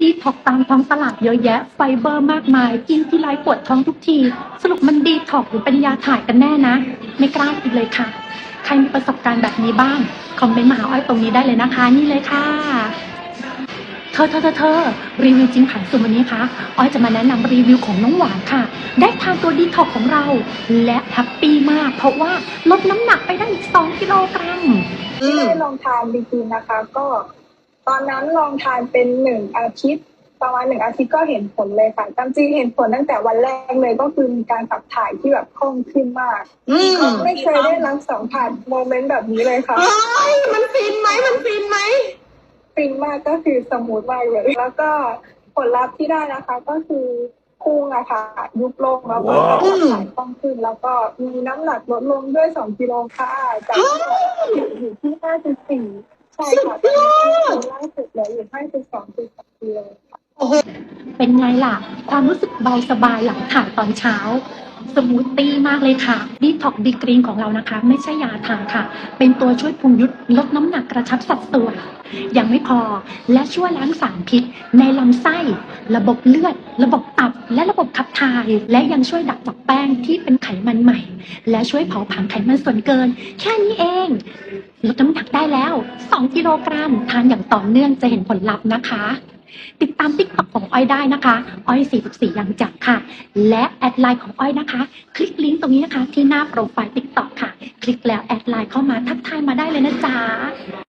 ดีท็อกตามท้องตลาดเยอะแยะ ไฟเบอร์มากมาย กินที่ไรปวดท้องทุกที สรุปมันดีท็อกหรือเป็นยาถ่ายกันแน่นะ ไม่กล้ากินเลยค่ะ ใครมีประสบการณ์แบบนี้บ้าง คอมเมนต์มาหาอ้อยตรงนี้ได้เลยนะคะ นี่เลยค่ะเธอเธอเธอเธอรีวิวจริงผ่านซูมวันนี้คะอ้อยจะมาแนะนำรีวิวของน้องหวานค่ะ ได้ทานตัวดีท็อกของเรา และแฮปปี้มาก เพราะว่าลดน้ำหนักไปได้อีก 2 กิโลกรัมที่ได้ลองทานจริงๆนะคะ ก็ ตอนนั้นลองทานเป็นหนึ่งอาทิตย์ประมาณหนึ่งอาทิตย์ก็เห็นผลเลยค่ะตามจริงเห็นผลตั้งแต่วันแรกเลยก็คือมีการขับถ่ายที่แบบคล่องขึ้นมากอืมไม่เคยได้รับสัมผัสโมเมนต์แบบนี้เลยค่ะเอ้ยมันฟินไหมมันฟินไหมฟินมากก็คือสมูทมากเลย แล้วก็ผลลัพธ์ที่ได้นะคะ ก็คือพุงอะค่ะ ยุบลงแล้วก็ว้าวขับถ่ายคล่องขึ้น แล้วก็มีน้ำหนักลดลงด้วยสองกิโลค่ะจากอยู่ที่ห้าจุดสี่ ใช่ค่ะตอนนี้ล่าสุดเหลืออยู่ห้าจุดสองจุดสองกิโลค่ะเป็นไงล่ะ ความรู้สึกเบาสบายหลังถ่ายตอนเช้า สมูทตี้มากเลยค่ะดีท็อกดีกรีนของเรานะคะ ไม่ใช่ยาทางค่ะ เป็นตัวช่วยพุงยุดลดน้ำหนักกระชับสัดส่วนยังไม่พอและช่วยล้างสารพิษ ในลำไส้ ระบบเลือด ระบบตับ และระบบขับถ่าย และยังช่วยดักจับแป้งที่เป็นไขมันใหม่ และช่วยเผาผลาญไขมันส่วนเกิน แค่นี้เองลดน้ำหนักได้แล้ว 2 กิโลกรัม ทานอย่างต่อเนื่องจะเห็นผลลัพธ์นะคะติดตามติ๊กต็อกของอ้อยได้นะคะอ้อย 44 ยังจักค่ะ และแอดไลน์ของอ้อยนะคะ คลิกลิงก์ตรงนี้นะคะ ที่หน้าโปรไฟล์ติ๊กต็อกค่ะ คลิกแล้วแอดไลน์เข้ามาทักทายมาได้เลยนะจ๊ะ